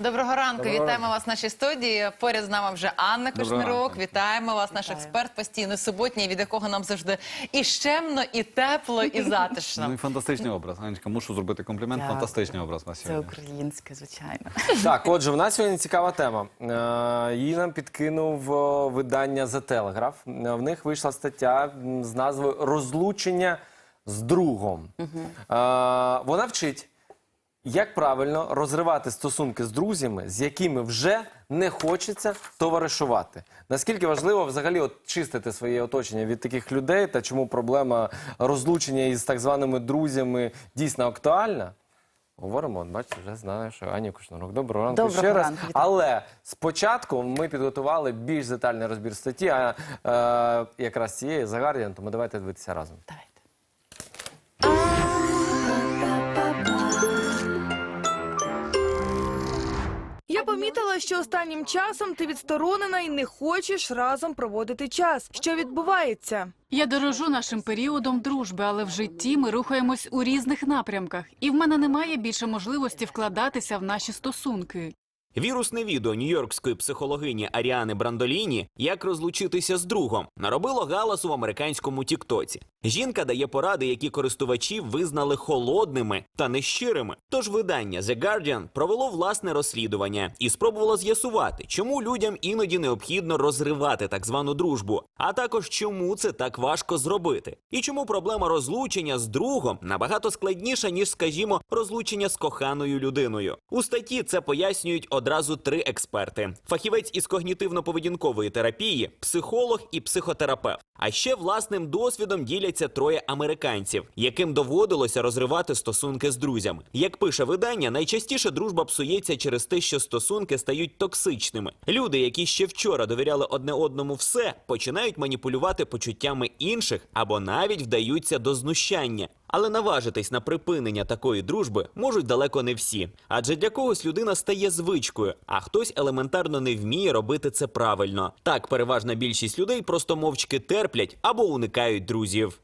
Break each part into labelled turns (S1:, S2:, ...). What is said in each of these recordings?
S1: Доброго ранку,
S2: Доброго
S1: вітаємо вас в нашій студії. Поряд з нами вже Анна
S2: ранку.
S1: Вітаємо вас, наш експерт постійно суботній, від якого нам завжди і щемно, і тепло, і
S2: Ну і
S1: затишно.
S2: фантастичний образ. Анечка, мушу зробити комплімент.
S3: Дякую.
S2: Фантастичний образ на
S3: Це
S2: сьогодні.
S3: українське, звичайно.
S4: Так, отже, в нас сьогодні цікава тема. Е, Її нам підкинув о, видання The Telegraph. Е, В них вийшла стаття м, з назвою Розлучення з другом. Е, Вона вчить, як правильно розривати стосунки з друзями, з якими вже не хочеться товаришувати. Наскільки важливо взагалі от чистити своє оточення від таких людей, та чому проблема розлучення із так званими друзями дійсно актуальна? Говоримо, от бачите, вже знаю, що Аня Кушнурук. Доброго ранку
S3: Доброго
S4: ще раз.
S3: ранку, вітаю.
S4: Але спочатку ми підготували більш детальний розбір статті, а е, якраз цієї The Guardian, тому давайте дивитися разом.
S3: Давайте.
S5: Помітила, що останнім часом ти відсторонена і не хочеш разом проводити час. Що відбувається?
S6: Я дорожу нашим періодом дружби, але в житті ми рухаємось у різних напрямках, і в мене немає більше можливості вкладатися в наші стосунки.
S7: Вірусне відео нью-йоркської психологині Аріани Брандоліні «Як розлучитися з другом» наробило галасу в американському Тіктоці. Жінка дає поради, які користувачі визнали холодними та нещирими. Тож видання The Guardian провело власне розслідування і спробувало з'ясувати, чому людям іноді необхідно розривати так звану дружбу, а також чому це так важко зробити, і чому проблема розлучення з другом набагато складніша ніж, скажімо, розлучення з коханою людиною. У статті це пояснюють одразу три експерти: фахівець із когнітивно-поведінкової терапії, психолог і психотерапевт. А ще власним досвідом діляться троє американців, яким доводилося розривати стосунки з друзями. Як пише видання, найчастіше дружба псується через те, що стосунки стають токсичними. Люди, які ще вчора довіряли одне одному все, починають маніпулювати почуттями інших або навіть вдаються до знущання. Але наважитись на припинення такої дружби можуть далеко не всі. Адже для когось людина стає звичкою, а хтось елементарно не вміє робити це правильно. Так, переважна більшість людей просто мовчки терплять або уникають друзів.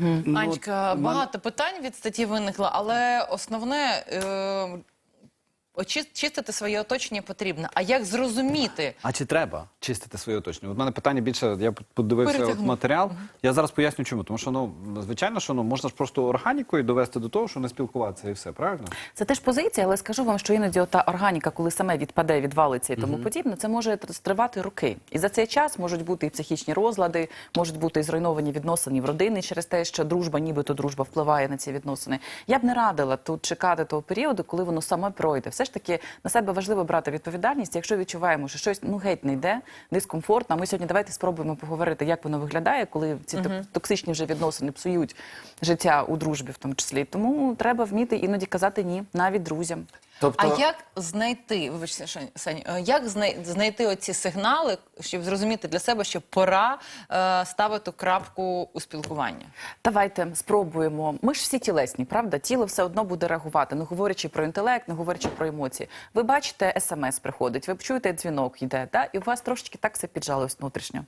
S2: Ну,
S1: Анечка, багато питань від статті виникло, але основне е, чистити своє оточення потрібно. А як зрозуміти?
S2: А чи треба чистити своє оточення? От в мене питання більше. Я подивився от матеріал. Я зараз поясню, чому. Тому що ну звичайно, що ну можна ж просто органікою довести до того, що не спілкуватися і все, правильно?
S3: Це теж позиція, але скажу вам, що іноді та органіка, коли саме відпаде, відвалиться і тому подібне, це може тривати роки. І за цей час можуть бути і психічні розлади, можуть бути і зруйновані відносини в родини через те, що дружба, нібито дружба впливає на ці відносини. Я б не радила тут чекати того періоду, коли воно саме пройде. Все ж таки на себе важливо брати відповідальність. Якщо відчуваємо, що щось ну геть не йде, дискомфортно. Ми сьогодні давайте спробуємо поговорити, як воно виглядає, коли ці ток- токсичні вже відносини псують життя у дружбі, в тому числі. Тому треба вміти іноді казати ні, навіть друзям.
S4: Тобто,
S1: А як знайти, вибачте, Саня, е, як знай- знайти оці сигнали, щоб зрозуміти для себе, що пора е, ставити крапку у спілкуванні?
S3: Давайте спробуємо. Ми ж всі тілесні, правда? Тіло все одно буде реагувати, не говорячи про інтелект, не говорячи про емоції. Ви бачите, смс приходить, ви чуєте дзвінок, йде, да? і у вас трошечки так все піджалось внутрішньо.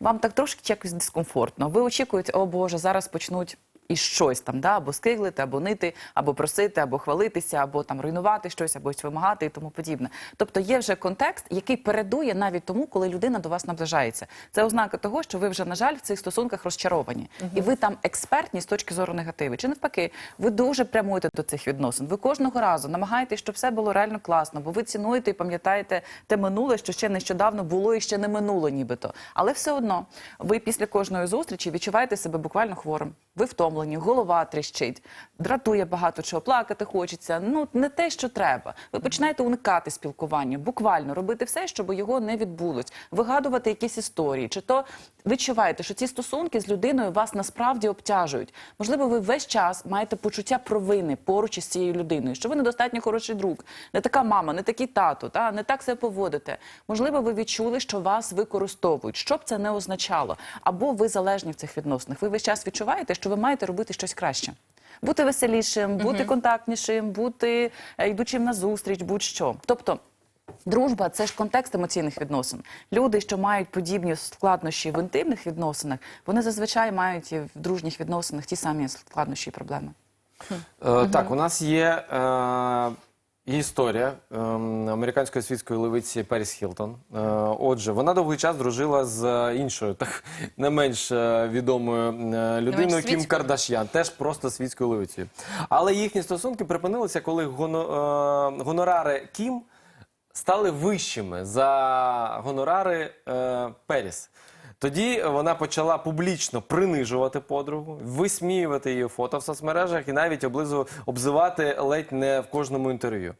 S3: Вам так трошки якось дискомфортно. Ви очікуєте, о Боже, зараз почнуть. І щось там, да, або скиглити, або нити, або просити, або хвалитися, або там руйнувати щось, або щось вимагати і тому подібне. Тобто є вже контекст, який передує навіть тому, коли людина до вас наближається. Це ознака того, що ви вже, на жаль, в цих стосунках розчаровані, і ви там експертні з точки зору негативи. Чи навпаки, ви дуже прямуєте до цих відносин. Ви кожного разу намагаєтесь, щоб все було реально класно, бо ви цінуєте і пам'ятаєте те минуле, що ще нещодавно було і ще не минуло, нібито. Але все одно ви після кожної зустрічі відчуваєте себе буквально хворим. Ви втомлені, голова тріщить, дратує багато чого, плакати хочеться. Ну не те, що треба. Ви починаєте уникати спілкування, буквально робити все, щоб його не відбулось, вигадувати якісь історії, чи то відчуваєте, що ці стосунки з людиною вас насправді обтяжують. Можливо, ви весь час маєте почуття провини поруч із цією людиною, що ви недостатньо хороший друг, не така мама, не такий тато, та не так себе поводите. Можливо, ви відчули, що вас використовують, що б це не означало, або ви залежні в цих відносинах. Ви весь час відчуваєте, що ви маєте робити щось краще. Бути веселішим, бути контактнішим, бути е, йдучим на зустріч, будь-що. Тобто. Дружба це ж контекст емоційних відносин. Люди, що мають подібні складнощі в інтимних відносинах, вони зазвичай мають і в дружніх відносинах ті самі складнощі і проблеми.
S4: Е, Так, у нас є е, історія е, американської світської левиці Періс Хілтон. Е, отже, вона довгий час дружила з іншою, так не менш е, відомою е, людиною Кім. Кардаш'ян, теж просто світською левицею. Але їхні стосунки припинилися, коли гоно, е, гонорари Кім стали вищими за гонорари е, Періс. Тоді вона почала публічно принижувати подругу, висміювати її фото в соцмережах і навіть облизу, обзивати ледь не в кожному інтерв'ю.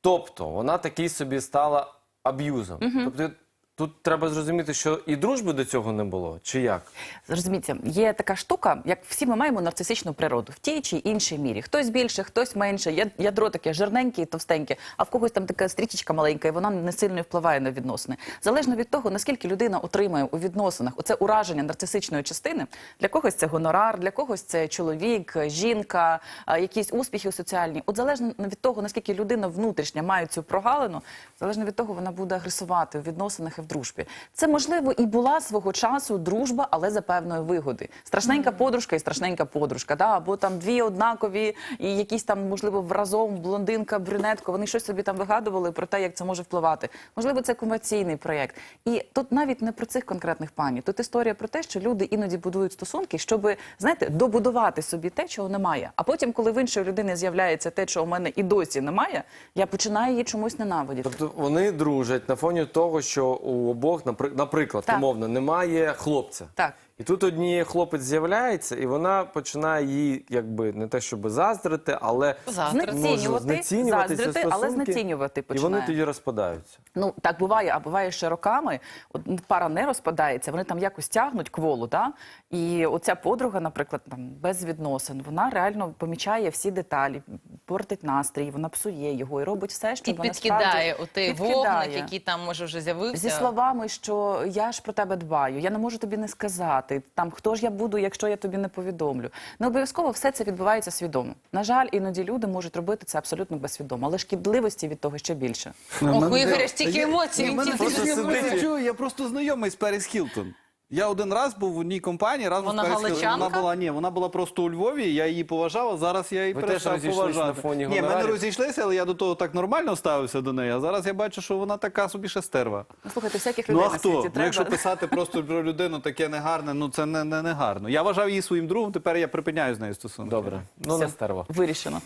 S4: Тобто вона такий собі стала аб'юзом. Тобто тут треба зрозуміти, що і дружби до цього не було, чи як?
S3: Розумієте, є така штука, як всі ми маємо нарцисичну природу в тій чи іншій мірі. Хтось більше, хтось менше. Я- Ядро таке жирненьке і товстеньке, а в когось там така стрічечка маленька, і вона не сильно впливає на відносини. Залежно від того, наскільки людина отримує у відносинах оце ураження нарцисичної частини. Для когось це гонорар, для когось це чоловік, жінка, якісь успіхи соціальні. От залежно від того, наскільки людина внутрішня має цю прогалину, залежно від того, вона буде агресувати у відносинах в дружбі. Це можливо і була свого часу дружба, але за певної вигоди. Страшненька подружка і страшненька подружка, да? або там дві однакові, і якісь там, можливо, разом блондинка, брюнетка. Вони щось собі там вигадували про те, як це може впливати. Можливо, це комерційний проєкт. І тут навіть не про цих конкретних пані. Тут історія про те, що люди іноді будують стосунки, щоб знаєте, добудувати собі те, чого немає. А потім, коли в іншої людини з'являється те, чого у мене і досі немає, я починаю її чомусь ненавидіти.
S4: Тобто вони дружать на фоні того, що у обох, напри- наприклад,
S3: Так.
S4: умовно, немає хлопця.
S3: Так.
S4: І тут однієї хлопець з'являється, і вона починає її, якби не те, щоб заздрити, але.
S3: Знецінювати,
S4: знецінювати ці
S3: заздрити, але
S4: стосунки,
S3: знецінювати
S4: І вони тоді розпадаються.
S3: Ну так буває, а буває ще роками. От пара не розпадається, вони там якось тягнуть кволу, да? І оця подруга, наприклад, там без відносин, вона реально помічає всі деталі, портить настрій, вона псує його і робить все,
S1: І
S3: щоб
S1: підкидає у той вогник, який там може вже з'явився.
S3: Зі словами, що я ж про тебе дбаю, я не можу тобі не сказати. Там хто ж я буду, якщо я тобі не повідомлю. Не обов'язково все це відбувається свідомо. На жаль, іноді люди можуть робити це абсолютно безсвідомо, але шкідливості від того ще більше.
S1: Ох, у Ігоря стільки емоцій, він тільки
S2: я просто знайомий з Перес Хілтон. Я один раз був в одній компанії, разом
S1: Вона
S2: з
S1: галичанка?
S2: Вона була ні, вона була просто у Львові. Я її поважав. а Зараз я її
S4: Ви теж
S2: перестав
S4: розійшлись
S2: поважати.
S4: на фоні
S2: ні, ми не
S4: гонорарів?
S2: розійшлися, але я до того так нормально ставився до неї. А зараз я бачу, що вона така собі ще стерва.
S3: Ну, слухайте, всяких
S2: Ну
S3: людей
S2: а
S3: на
S2: хто?
S3: світі
S2: Ну,
S3: треба.
S2: якщо писати просто про людину таке негарне, ну це не, не, не гарно. Я вважав її своїм другом, тепер я припиняю з нею стосунки.
S4: Добре. Ну, не
S3: Все.
S4: стерва.
S3: Вирішено.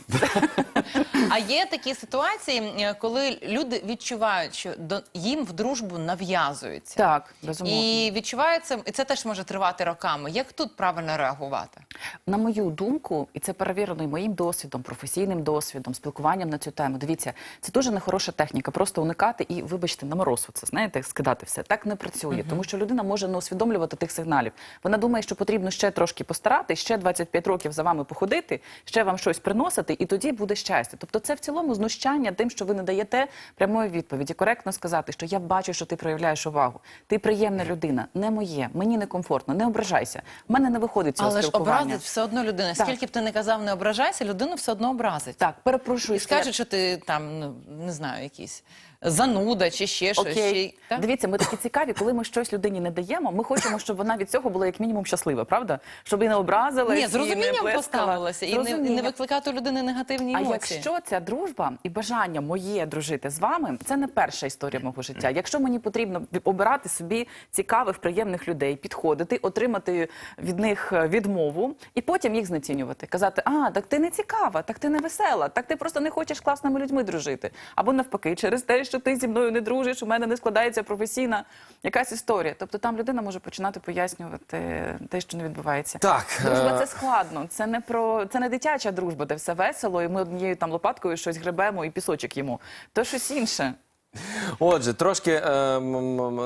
S1: А є такі ситуації, е, коли люди відчувають, що до їм в дружбу нав'язуються.
S3: Так, безумовно.
S1: І відчувається, і це теж може тривати роками. Як тут правильно реагувати?
S3: На мою думку, і це перевірено і моїм досвідом, професійним досвідом, спілкуванням на цю тему. Дивіться, це дуже нехороша техніка. Просто уникати і, вибачте, на мороз це знаєте, скидати все. Так не працює, тому що людина може не усвідомлювати тих сигналів. Вона думає, що потрібно ще трошки постарати, ще 25 років за вами походити, ще вам щось приносити, і тоді буде щастя. Тобто, це в цілому знущання тим, що ви не даєте прямої відповіді. Коректно сказати, що я бачу, що ти проявляєш увагу. Ти приємна людина, не моє, мені некомфортно, не ображайся. У мене не виходить цього
S1: Але ж образить все одно людина.
S3: Так.
S1: Скільки б ти не казав, не ображайся, людину все одно образить.
S3: Так, перепрошую.
S1: І скажуть, що ти там, ну не знаю, якийсь зануда чи ще щось.
S3: Окей.
S1: Чи... Так?
S3: Дивіться, ми такі цікаві, коли ми щось людині не даємо, ми хочемо, щоб вона від цього була як мінімум щаслива, правда? Щоб і не образилась,
S1: Ні, з
S3: і не
S1: розумінням
S3: плескала.
S1: поставилася і не, не викликати у людини негативні
S3: А
S1: емоції.
S3: якщо ця дружба і бажання моє дружити з вами, це не перша історія мого життя. Якщо мені потрібно обирати собі цікавих, приємних людей, підходити, отримати від них е, відмову і потім їх знецінювати, казати: а так ти не цікава, так ти не весела, так ти просто не хочеш з класними людьми дружити. Або навпаки, через те, що ти зі мною не дружиш, у мене не складається професійна якась історія. Тобто там людина може починати пояснювати те, що не відбувається.
S4: Так,
S3: Дружба
S4: е,
S3: це складно. Це не про це не дитяча дружба, де все весело, і ми однією там лопаткою щось гребемо і пісочок їмо. То щось інше.
S4: Отже, трошки е,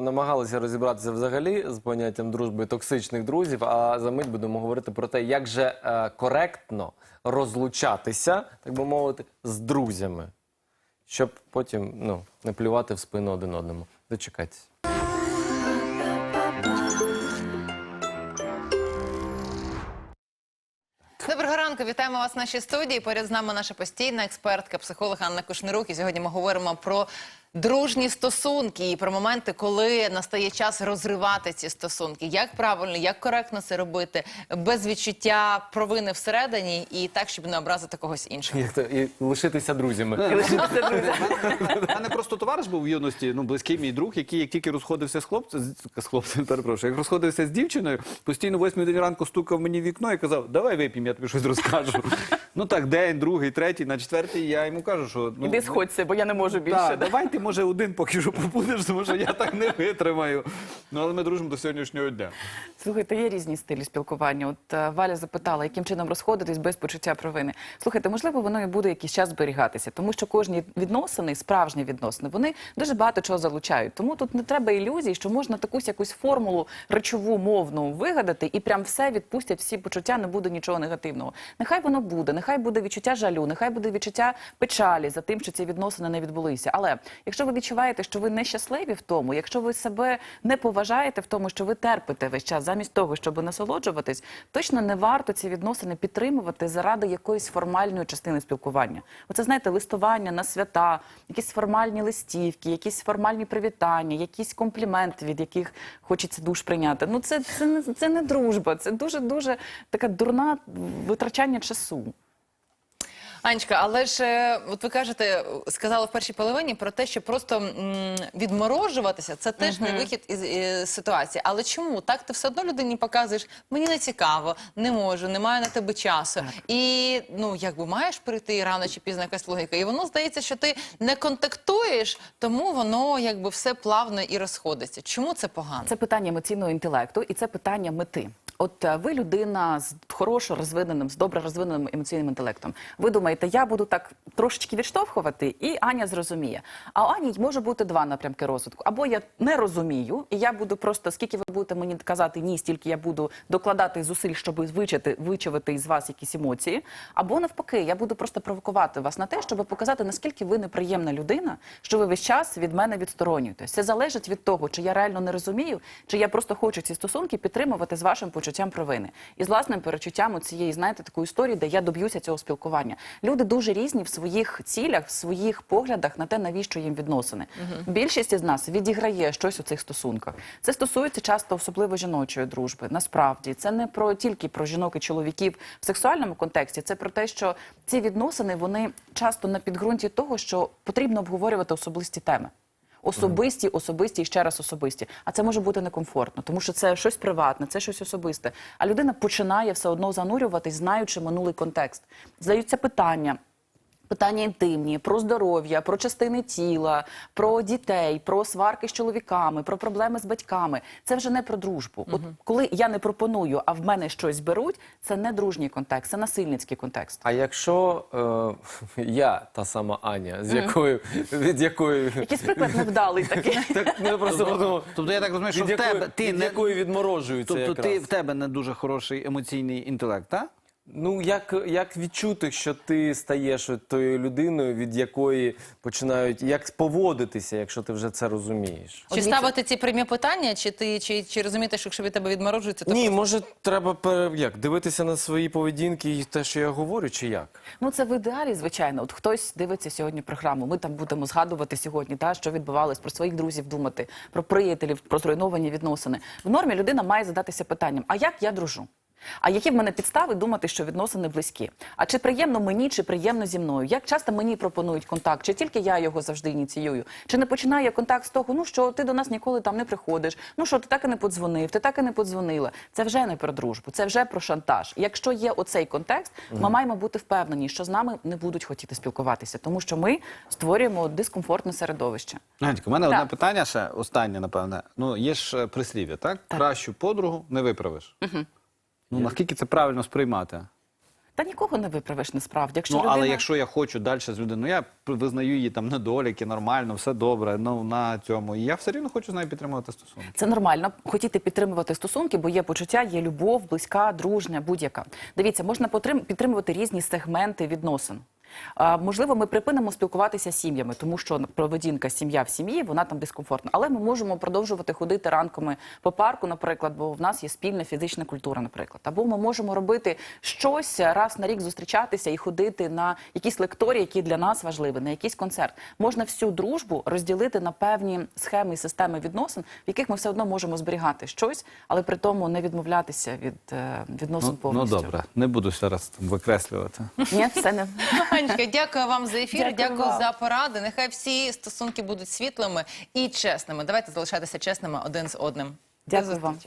S4: намагалися розібратися взагалі з поняттям дружби токсичних друзів. А за мить будемо говорити про те, як же е, коректно розлучатися, так би мовити, з друзями, щоб потім ну, не плювати в спину один одному. Дочекайтесь.
S1: Доброго ранку. Вітаємо вас в нашій студії. Поряд з нами наша постійна експертка, психолог Анна Кушнирук. І сьогодні ми говоримо про дружні стосунки і про моменти, коли настає час розривати ці стосунки. Як правильно, як коректно це робити, без відчуття провини всередині і так, щоб не образити когось іншого.
S4: Як то, і лишитися друзями.
S2: У мене просто товариш був в юності, ну близький мій друг, який як тільки розходився з хлопцем, з, хлопцем, перепрошую, як розходився з дівчиною, постійно восьмій день ранку стукав мені в вікно і казав, давай вип'ємо, я тобі щось розкажу. ну так, день, другий, третій, на четвертий я йому кажу, що ну
S3: Іди сходься, бо я не можу більше.
S2: Так, давай ти може один поки що побудеш, тому що я так не витримаю. Ну але ми дружимо до сьогоднішнього дня.
S3: Слухайте, є різні стилі спілкування. От е, Валя запитала, яким чином розходитись без почуття провини. Слухайте, можливо, воно і буде якийсь час зберігатися, тому що кожні відносини, справжні відносини, вони дуже багато чого залучають. Тому тут не треба ілюзій, що можна такусь якусь формулу речову мовну вигадати, і прям все відпустять, всі почуття, не буде нічого негативного. Нехай воно буде, нехай буде відчуття жалю, нехай буде відчуття печалі за тим, що ці відносини не відбулися. Але якщо ви відчуваєте, що ви нещасливі в тому, якщо ви себе не поважаєте в тому, що ви терпите весь час, замість того, щоб насолоджуватись, точно не варто ці відносини підтримувати заради якоїсь формальної частини спілкування. Оце знаєте, листування на свята, якісь формальні листівки, якісь формальні привітання, якісь компліменти, від яких хочеться душ прийняти. Ну це, це, це не дружба, це дуже дуже така дурна витрачання часу.
S1: Анечка, але ж е, от ви кажете, сказали в першій половині про те, що просто м, відморожуватися це теж не вихід із е, ситуації. Але чому так ти все одно людині показуєш, мені не цікаво, не можу, немає на тебе часу. І ну якби маєш прийти рано чи пізно якась логіка. І воно здається, що ти не контактуєш, тому воно якби все плавно і розходиться. Чому це погано?
S3: Це питання емоційного інтелекту і це питання мети. От е, ви людина з хорошо розвиненим, з добре розвиненим емоційним інтелектом. Ви думаєте, я буду так трошечки відштовхувати, і Аня зрозуміє. А у Ані може бути два напрямки розвитку. Або я не розумію, і я буду просто, скільки ви будете мені казати ні, стільки я буду докладати зусиль, щоб вичити, вичавити із вас якісь емоції. Або навпаки, я буду просто провокувати вас на те, щоб показати, наскільки ви неприємна людина, що ви весь час від мене відсторонюєтесь. Це залежить від того, чи я реально не розумію, чи я просто хочу ці стосунки підтримувати з вашим почуттям провини і з власним перечуттям цієї, знаєте, такої історії, де я доб'юся цього спілкування. Люди дуже різні в своїх цілях, в своїх поглядах на те, навіщо їм відносини. Більшість із нас відіграє щось у цих стосунках. Це стосується часто особливо жіночої дружби. Насправді це не про тільки про жінок і чоловіків в сексуальному контексті. Це про те, що ці відносини вони часто на підґрунті того, що потрібно обговорювати особисті теми. Особисті, особисті і ще раз особисті. А це може бути некомфортно, тому що це щось приватне, це щось особисте. А людина починає все одно занурюватись, знаючи минулий контекст. Здаються питання. Питання інтимні, про здоров'я, про частини тіла, про дітей, про сварки з чоловіками, про проблеми з батьками. Це вже не про дружбу. От коли я не пропоную, а в мене щось беруть, це не дружній контекст, це насильницький контекст.
S4: А якщо е, я та сама Аня, з якою від якої
S3: Якийсь приклад невдалий такий.
S4: так ну, я просто подумав,
S2: Тобто я так розумію, що
S4: від
S2: в
S4: якої,
S2: тебе ти
S4: від
S2: не
S4: якої відморожуються
S2: тобто
S4: якраз.
S2: ти в тебе не дуже хороший емоційний інтелект, так?
S4: Ну як, як відчути, що ти стаєш тою людиною, від якої починають як поводитися, якщо ти вже це розумієш?
S1: Чи ставити ці прямі питання, чи ти чи, чи розуміти, що якщо від тебе відморожується, то
S4: Ні,
S1: просто-
S4: може, треба пере- як дивитися на свої поведінки і те, що я говорю, чи як?
S3: Ну це в ідеалі, звичайно. От хтось дивиться сьогодні програму. Ми там будемо згадувати сьогодні, та що відбувалось про своїх друзів, думати про приятелів, про зруйновані відносини. В нормі людина має задатися питанням: а як я дружу? А які в мене підстави думати, що відносини близькі? А чи приємно мені, чи приємно зі мною? Як часто мені пропонують контакт? Чи тільки я його завжди ініціюю? Чи не починає контакт з того, ну що ти до нас ніколи там не приходиш? Ну що ти так і не подзвонив, ти так і не подзвонила? Це вже не про дружбу, це вже про шантаж. Якщо є оцей контекст, ми маємо бути впевнені, що з нами не будуть хотіти спілкуватися, тому що ми створюємо дискомфортне середовище.
S2: Ганечка, у мене
S3: Так.
S2: одне питання ще, останнє, напевне. Ну, є ж е, прислів'я, так? Кращу подругу не виправиш. Ну, наскільки це правильно сприймати?
S3: Та нікого не виправиш насправді. Якщо
S2: ну,
S3: людина...
S2: але якщо я хочу далі з людиною, ну, я визнаю її там недоліки, нормально, все добре, ну на цьому. І я все рівно хочу з нею підтримувати стосунки.
S3: Це нормально хотіти підтримувати стосунки, бо є почуття, є любов, близька, дружня, будь-яка. Дивіться, можна підтримувати різні сегменти відносин. Можливо, ми припинимо спілкуватися з сім'ями, тому що поведінка сім'я в сім'ї, вона там дискомфортна. Але ми можемо продовжувати ходити ранками по парку, наприклад, бо в нас є спільна фізична культура, наприклад. Або ми можемо робити щось раз на рік зустрічатися і ходити на якісь лекторії, які для нас важливі, на якийсь концерт. Можна всю дружбу розділити на певні схеми і системи відносин, в яких ми все одно можемо зберігати щось, але при тому не відмовлятися від е, відносин
S2: Ну, ну добре, не буду ще раз там викреслювати.
S3: Ні, все не
S1: Анечка, дякую вам за ефір.
S3: Дякую,
S1: дякую
S3: вам.
S1: за поради. Нехай всі стосунки будуть світлими і чесними. Давайте залишатися чесними один з одним.
S3: Дякую вам.